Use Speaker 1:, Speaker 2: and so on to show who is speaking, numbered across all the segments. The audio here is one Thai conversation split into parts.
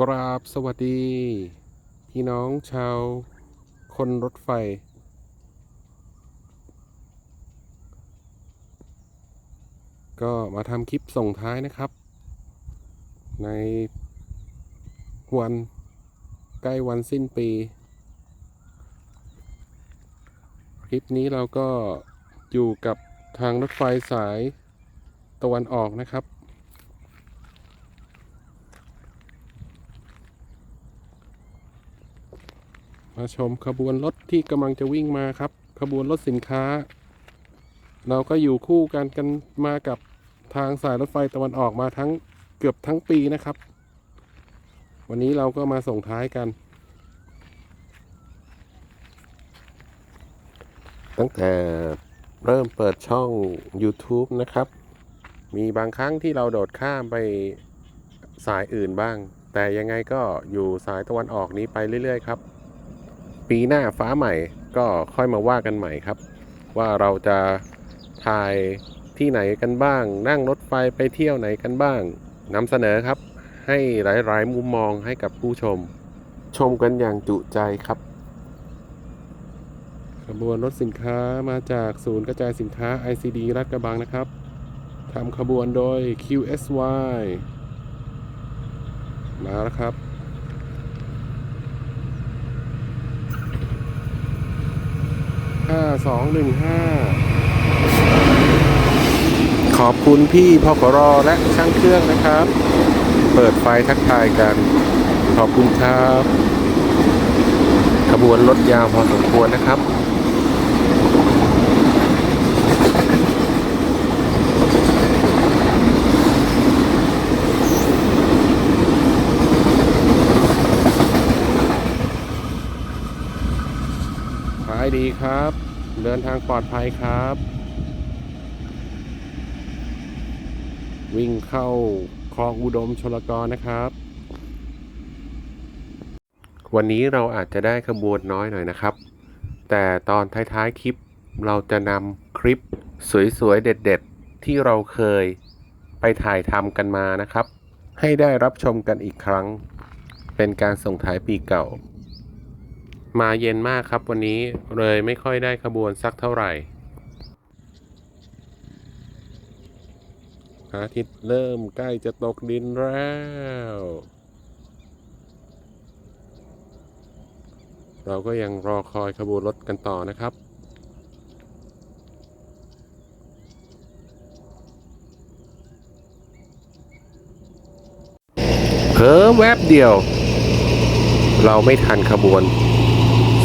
Speaker 1: กราบสวัสดี พี่น้องชาว คนรถไฟ ก็มาทำคลิปส่งท้ายนะครับ ในวันใกล้วันสิ้นปี คลิปนี้เราก็อยู่กับทางรถไฟสายตะวันออกนะครับ มาชมขบวนรถที่กำลังจะวิ่งมาครับ ขบวนรถสินค้า เราก็อยู่คู่กันกันมากับทางสายรถไฟตะวันออกมาทั้งเกือบทั้งปีนะครับ วันนี้เราก็มาส่งท้ายกัน ตั้งแต่เริ่มเปิดช่อง YouTube นะครับ มีบางครั้งที่เราโดดข้ามไปสายอื่นบ้าง แต่ยังไงก็อยู่สายตะวันออกนี้ไปเรื่อย ๆ ครับ ปีหน้าฟ้าใหม่ก็ค่อยมาว่ากันใหม่ครับ ว่าเราจะถ่ายที่ไหนกันบ้าง นั่งรถไฟไปเที่ยวไหนกันบ้างนำเสนอครับ ให้หลาย ๆ มุมมองให้กับผู้ชม ชมกันอย่างจุใจครับขบวนรถสินค้ามาจากศูนย์กระจายสินค้า ICD รัดกระบังนะครับทำขบวนโดย QSY มาแล้วครับ ห้าสองหนึ่งห้าขอบคุณพี่พอขอรและช่างเครื่องนะครับ เปิดไฟทักทายกัน ขอบคุณครับ ขบวนรถยาวพอสมควรนะครับ ขาย ดีครับ เดินทางปลอดภัยครับ วิ่งเข้าคลองอุดมชลกรนะครับ วันนี้เราอาจจะได้ขบวนน้อยหน่อยนะครับ แต่ตอนท้ายๆคลิปเราจะนำคลิปสวยๆ เด็ดๆ ที่เราเคยไปถ่ายทำกันมานะครับ ให้ได้รับชมกันอีกครั้ง เป็นการส่งท้ายปีเก่า มาเย็นมากครับวันนี้เลยไม่ค่อยได้ขบวนสักเท่าไหร่พระอาทิตย์เริ่มใกล้จะตกดินแล้ว เราก็ยังรอคอยขบวนรถกันต่อนะครับเพิ่มแวบเดียว เราไม่ทันขบวน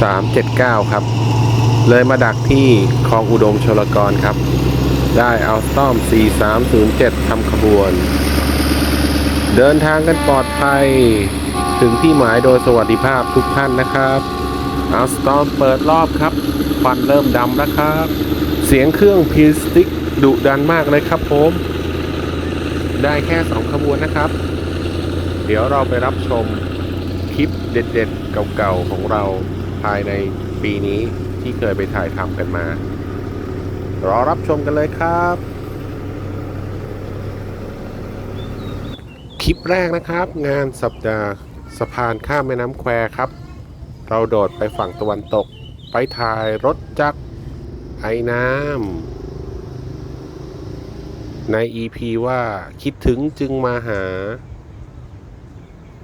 Speaker 1: 379 ครับ เลยมาดักที่คลองอุดมชลกรครับ ได้เอาต้อม 4307ทำขบวน เดินทางกันปลอดภัย ถึงที่หมายโดยสวัสดิภาพทุกท่านนะครับเอาสตอมเปิดรอบครับควันเริ่มดำแล้วครับ เสียงเครื่องพีสติกดุดันมากเลยครับผม ได้แค่2ขบวนนะครับ เดี๋ยวเราไปรับชมคลิปเด็ดๆ เก่าๆ ของเรา ภายในปีนี้ที่เคยไปถ่ายทำกันมา รอรับชมกันเลยครับ คลิปแรกนะครับ งานสัปดาห์สะพานข้ามแม่น้ำแควครับ เราโดดไปฝั่งตะวันตก ไปถ่ายรถจักรไอ้น้ำใน EP ว่าคิดถึงจึงมาหา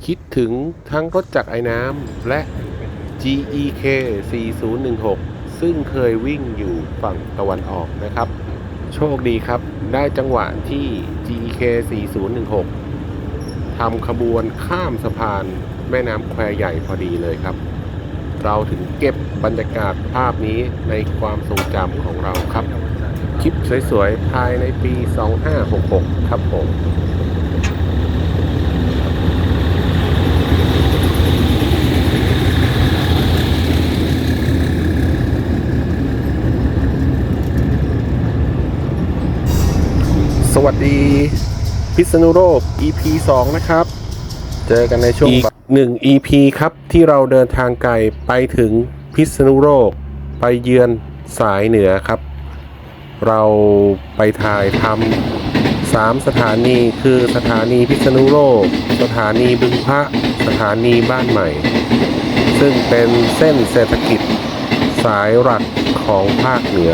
Speaker 1: คิดถึงทั้งรถจักรไอ้น้ำและ GEK 4016 ซึ่งเคยวิ่งอยู่ฝั่งตะวันออกนะครับ โชคดีครับ ได้จังหวะที่ GEK 4016 ทำขบวนข้ามสะพานแม่น้ำแควใหญ่พอดีเลยครับ เราถึงเก็บบรรยากาศภาพนี้ในความทรงจำของเราครับ คลิปสวยๆ ภายในปี 2566 ครับผม วัสดีพิษณุโลก EP 2 นะครับ เจอกันในช่วงอีกหนึ่ง EP ครับ ที่เราเดินทางไกลไปถึงพิษณุโลก ไปเยือนสายเหนือครับ เราไปถ่ายทำสามสถานีคือสถานีพิษณุโลก สถานีบึงพระ สถานีบ้านใหม่ ซึ่งเป็นเส้นเศรษฐกิจสายหลักของภาคเหนือ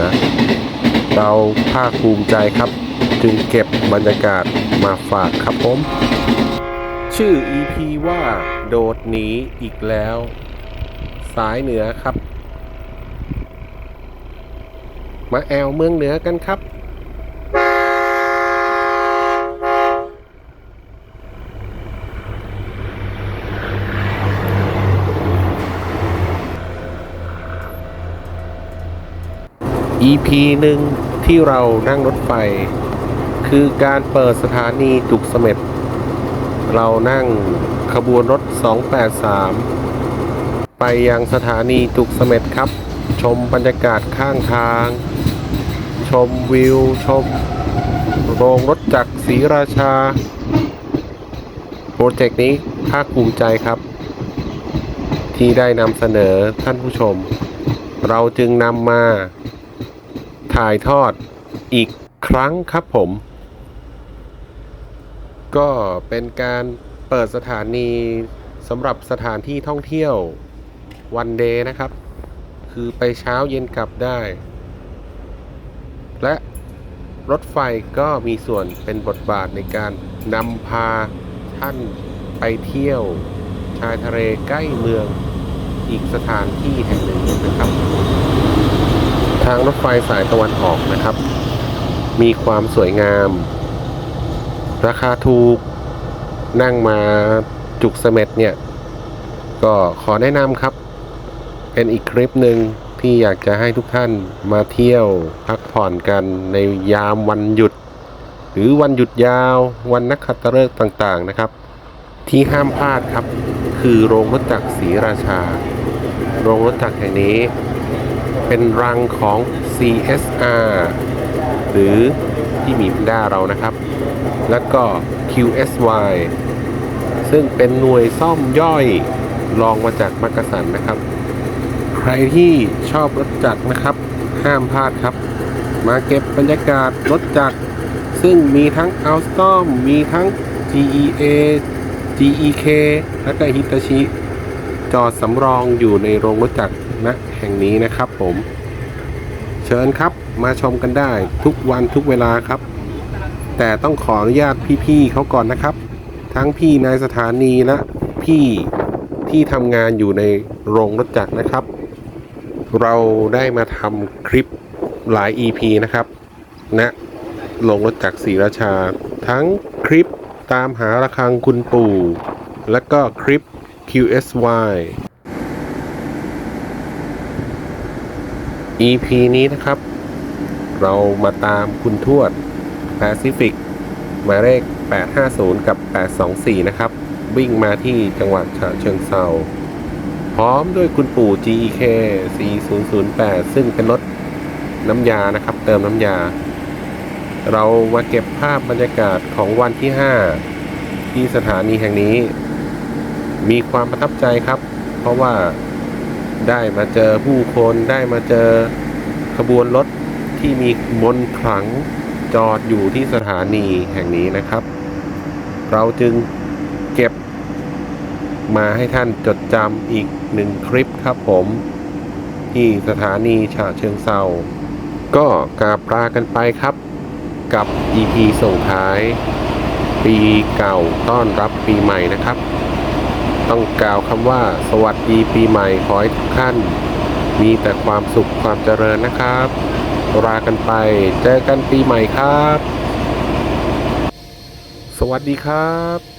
Speaker 1: เราภาคภูมิใจครับ จึงเก็บบรรยากาศมาฝากครับผม ชื่อ EP ว่าโดดหนีอีกแล้ว สายเหนือครับ มาแอวเมืองเหนือกันครับ EP หนึ่งที่เรานั่งรถไฟ คือการเปิดสถานีจุกเสม็ด เรานั่งขบวนรถ 283 ไปยังสถานีจุกเสม็ดครับ ชมบรรยากาศข้างทาง ชมวิว ชมโรงรถจักรศรีราชา โปรเจกต์นี้ภาคภูมิใจครับ ที่ได้นำเสนอท่านผู้ชม เราจึงนำมาถ่ายทอดอีกครั้งครับผม ก็เป็นการเปิดสถานีสำหรับสถานที่ท่องเที่ยววันเดย์นะครับ คือไปเช้าเย็นกลับได้ และรถไฟก็มีส่วนเป็นบทบาทในการนำพาท่านไปเที่ยว ชายทะเลใกล้เมืองอีกสถานที่แห่งหนึ่งนะครับ ทางรถไฟสายตะวันออกนะครับ มีความสวยงาม ราคาถูกนั่งมาจุกเสม็ดเนี่ย ก็ขอแนะนำครับ เป็นอีกคลิปหนึ่งที่อยากจะให้ทุกท่านมาเที่ยวพักผ่อนกันในยามวันหยุด หรือวันหยุดยาว วันนักขัตฤกษ์ต่างๆนะครับ ที่ห้ามพลาดครับ คือโรงรถจักรศรีราชา โรงรถจักรแห่งนี้ เป็นรังของ CSR หรือที่มีพินด้าเรานะครับ แล้วก็ QSY ซึ่งเป็นหน่วยซ่อมย่อยรองมาจากมักกะสันนะครับ ใครที่ชอบรถจักรนะครับ ห้ามพลาดครับ มาเก็บบรรยากาศรถจักร ซึ่งมีทั้ง Alstom มีทั้ง GEA GEK และก็ Hitachi จอดสำรองอยู่ในโรงรถจักรนะแห่งนี้นะครับผม เชิญครับมาชมกันได้ทุกวันทุกเวลาครับ แต่ต้องขออนุญาตพี่ๆเขาก่อนนะครับ ทั้งพี่ในสถานีและพี่ที่ทำงานอยู่ในโรงรถจักรนะครับ เราได้มาทำคลิปหลาย EP นะครับณนะโรงรถจักรศรีราชา ทั้งคลิปตามหาระฆังคุณปู่ และก็คลิป QSY EP นี้นะครับ เรามาตามคุณทวด Pacific หมายเลข 850 กับ 824 นะครับ วิ่งมาที่จังหวัดฉะเชิงเซาพร้อมด้วยคุณปู่ GEK 4008 ซึ่งเป็นรถน้ำยานะครับ เติมน้ำยา เรามาเก็บภาพบรรยากาศของวันที่ 5 ที่สถานีแห่งนี้ มีความประทับใจครับ เพราะว่าได้มาเจอผู้คนได้มาเจอขบวนรถที่มีมนขลัง จอดอยู่ที่สถานีแห่งนี้นะครับ เราจึงเก็บมาให้ท่านจดจำอีกหนึ่งคลิปครับผม ที่สถานีฉะเชิงเซาก็กราบลากันไปครับ กับ EP ส่งท้าย ปีเก่าต้อนรับปีใหม่นะครับ ต้องกล่าวคำว่า สวัสดีปีใหม่ขอให้ทุกท่าน มีแต่ความสุขความเจริญนะครับ รากันไป เจอกันปีใหม่ครับ สวัสดีครับ